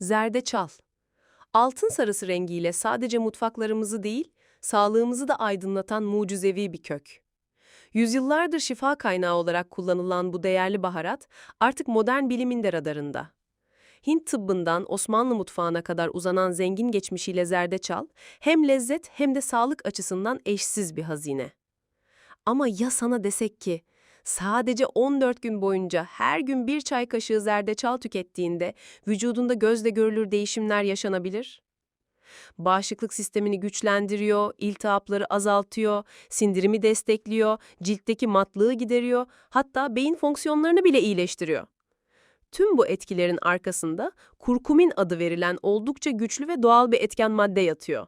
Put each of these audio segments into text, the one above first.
Zerdeçal. Altın sarısı rengiyle sadece mutfaklarımızı değil, sağlığımızı da aydınlatan mucizevi bir kök. Yüzyıllardır şifa kaynağı olarak kullanılan bu değerli baharat artık modern bilimin de radarında. Hint tıbbından Osmanlı mutfağına kadar uzanan zengin geçmişiyle zerdeçal, hem lezzet hem de sağlık açısından eşsiz bir hazine. Ama ya sana desek ki, sadece 14 gün boyunca her gün bir çay kaşığı zerdeçal tükettiğinde vücudunda gözle görülür değişimler yaşanabilir? Bağışıklık sistemini güçlendiriyor, iltihapları azaltıyor, sindirimi destekliyor, ciltteki matlığı gideriyor, hatta beyin fonksiyonlarını bile iyileştiriyor. Tüm bu etkilerin arkasında kurkumin adı verilen oldukça güçlü ve doğal bir etken madde yatıyor.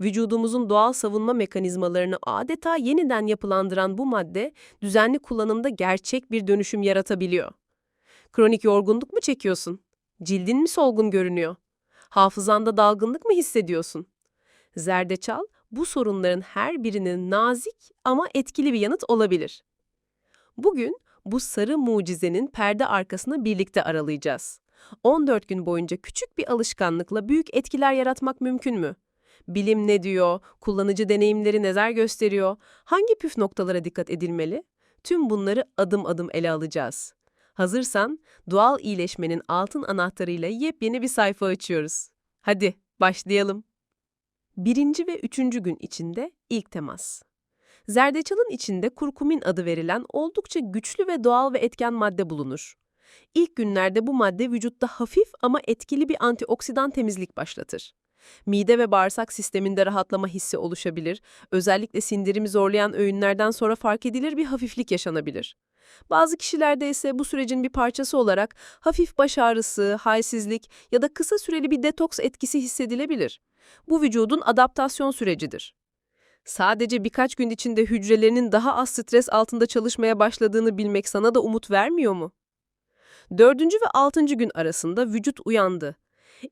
Vücudumuzun doğal savunma mekanizmalarını adeta yeniden yapılandıran bu madde, düzenli kullanımda gerçek bir dönüşüm yaratabiliyor. Kronik yorgunluk mu çekiyorsun? Cildin mi solgun görünüyor? Hafızanda dalgınlık mı hissediyorsun? Zerdeçal, bu sorunların her birinin nazik ama etkili bir yanıt olabilir. Bugün bu sarı mucizenin perde arkasını birlikte aralayacağız. 14 gün boyunca küçük bir alışkanlıkla büyük etkiler yaratmak mümkün mü? Bilim ne diyor? Kullanıcı deneyimleri neler gösteriyor? Hangi püf noktalara dikkat edilmeli? Tüm bunları adım adım ele alacağız. Hazırsan doğal iyileşmenin altın anahtarıyla yepyeni bir sayfa açıyoruz. Hadi başlayalım. Birinci ve üçüncü gün içinde ilk temas. Zerdeçalın içinde kurkumin adı verilen oldukça güçlü ve doğal ve etken madde bulunur. İlk günlerde bu madde vücutta hafif ama etkili bir antioksidan temizlik başlatır. Mide ve bağırsak sisteminde rahatlama hissi oluşabilir, özellikle sindirimi zorlayan öğünlerden sonra fark edilir bir hafiflik yaşanabilir. Bazı kişilerde ise bu sürecin bir parçası olarak hafif baş ağrısı, halsizlik ya da kısa süreli bir detoks etkisi hissedilebilir. Bu vücudun adaptasyon sürecidir. Sadece birkaç gün içinde hücrelerinin daha az stres altında çalışmaya başladığını bilmek sana da umut vermiyor mu? Dördüncü ve altıncı gün arasında vücut uyandı.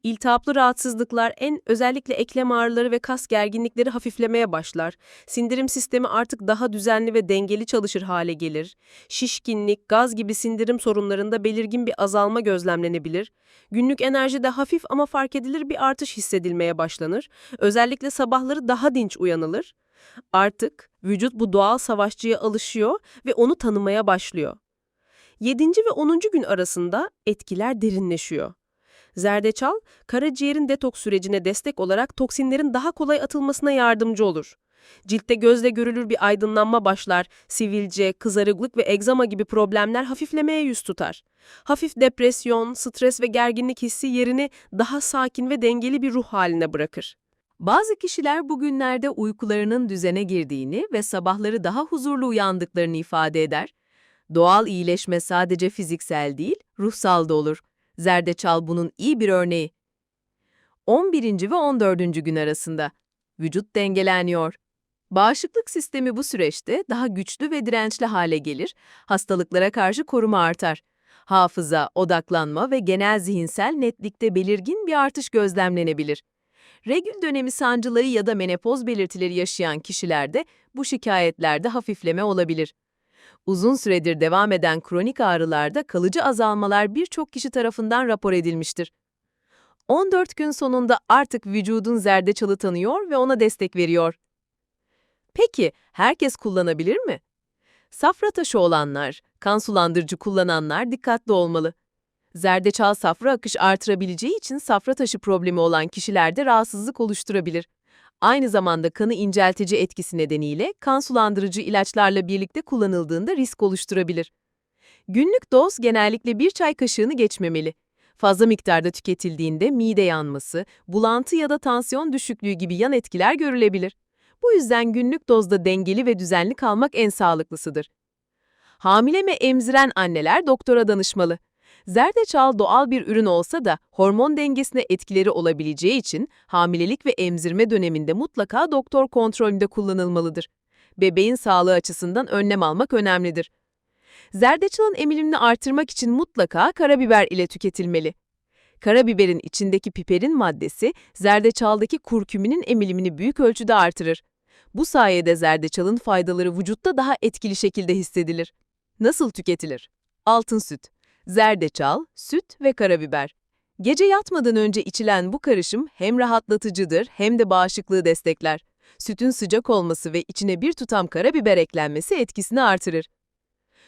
İltihaplı rahatsızlıklar en özellikle eklem ağrıları ve kas gerginlikleri hafiflemeye başlar. Sindirim sistemi artık daha düzenli ve dengeli çalışır hale gelir. Şişkinlik, gaz gibi sindirim sorunlarında belirgin bir azalma gözlemlenebilir. Günlük enerjide hafif ama fark edilir bir artış hissedilmeye başlanır. Özellikle sabahları daha dinç uyanılır. Artık vücut bu doğal savaşçıya alışıyor ve onu tanımaya başlıyor. 7. ve 10. gün arasında etkiler derinleşiyor. Zerdeçal, karaciğerin detoks sürecine destek olarak toksinlerin daha kolay atılmasına yardımcı olur. Ciltte gözle görülür bir aydınlanma başlar, sivilce, kızarıklık ve egzama gibi problemler hafiflemeye yüz tutar. Hafif depresyon, stres ve gerginlik hissi yerini daha sakin ve dengeli bir ruh haline bırakır. Bazı kişiler bugünlerde uykularının düzene girdiğini ve sabahları daha huzurlu uyandıklarını ifade eder. Doğal iyileşme sadece fiziksel değil, ruhsal da olur. Zerdeçal bunun iyi bir örneği. 11. ve 14. gün arasında vücut dengeleniyor. Bağışıklık sistemi bu süreçte daha güçlü ve dirençli hale gelir, hastalıklara karşı koruma artar. Hafıza, odaklanma ve genel zihinsel netlikte belirgin bir artış gözlemlenebilir. Regül dönemi sancıları ya da menopoz belirtileri yaşayan kişilerde bu şikayetlerde hafifleme olabilir. Uzun süredir devam eden kronik ağrılarda kalıcı azalmalar birçok kişi tarafından rapor edilmiştir. 14 gün sonunda artık vücudun zerdeçalı tanıyor ve ona destek veriyor. Peki herkes kullanabilir mi? Safra taşı olanlar, kan sulandırıcı kullananlar dikkatli olmalı. Zerdeçal safra akış artırabileceği için safra taşı problemi olan kişilerde rahatsızlık oluşturabilir. Aynı zamanda kanı inceltici etkisi nedeniyle kan sulandırıcı ilaçlarla birlikte kullanıldığında risk oluşturabilir. Günlük doz genellikle bir çay kaşığını geçmemeli. Fazla miktarda tüketildiğinde mide yanması, bulantı ya da tansiyon düşüklüğü gibi yan etkiler görülebilir. Bu yüzden günlük dozda dengeli ve düzenli kalmak en sağlıklısıdır. Hamile ve emziren anneler doktora danışmalı. Zerdeçal doğal bir ürün olsa da hormon dengesine etkileri olabileceği için hamilelik ve emzirme döneminde mutlaka doktor kontrolünde kullanılmalıdır. Bebeğin sağlığı açısından önlem almak önemlidir. Zerdeçalın emilimini artırmak için mutlaka karabiber ile tüketilmeli. Karabiberin içindeki piperin maddesi zerdeçaldaki kurküminin emilimini büyük ölçüde artırır. Bu sayede zerdeçalın faydaları vücutta daha etkili şekilde hissedilir. Nasıl tüketilir? Altın süt zerdeçal, süt ve karabiber. Gece yatmadan önce içilen bu karışım hem rahatlatıcıdır hem de bağışıklığı destekler. Sütün sıcak olması ve içine bir tutam karabiber eklenmesi etkisini artırır.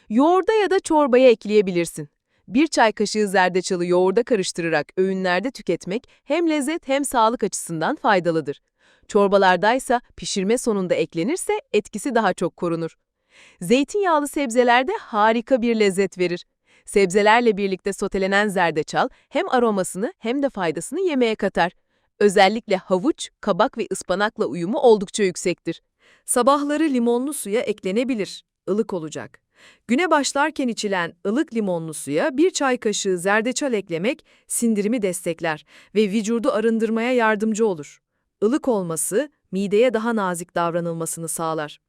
Yoğurda ya da çorbaya ekleyebilirsin. Bir çay kaşığı zerdeçalı yoğurda karıştırarak öğünlerde tüketmek hem lezzet hem sağlık açısından faydalıdır. Çorbalardaysa pişirme sonunda eklenirse etkisi daha çok korunur. Zeytinyağlı sebzelerde harika bir lezzet verir. Sebzelerle birlikte sotelenen zerdeçal hem aromasını hem de faydasını yemeğe katar. Özellikle havuç, kabak ve ıspanakla uyumu oldukça yüksektir. Sabahları limonlu suya eklenebilir, ılık olacak. Güne başlarken içilen ılık limonlu suya bir çay kaşığı zerdeçal eklemek sindirimi destekler ve vücudu arındırmaya yardımcı olur. Ilık olması mideye daha nazik davranılmasını sağlar.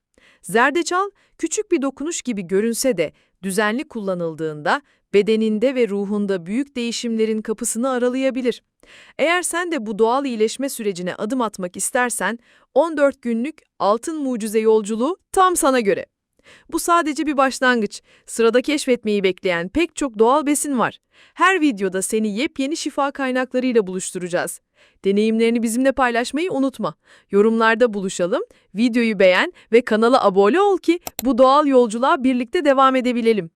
Zerdeçal küçük bir dokunuş gibi görünse de düzenli kullanıldığında bedeninde ve ruhunda büyük değişimlerin kapısını aralayabilir. Eğer sen de bu doğal iyileşme sürecine adım atmak istersen 14 günlük altın mucize yolculuğu tam sana göre. Bu sadece bir başlangıç. Sırada keşfetmeyi bekleyen pek çok doğal besin var. Her videoda seni yepyeni şifa kaynaklarıyla buluşturacağız. Deneyimlerini bizimle paylaşmayı unutma. Yorumlarda buluşalım, videoyu beğen ve kanala abone ol ki bu doğal yolculuğa birlikte devam edebilelim.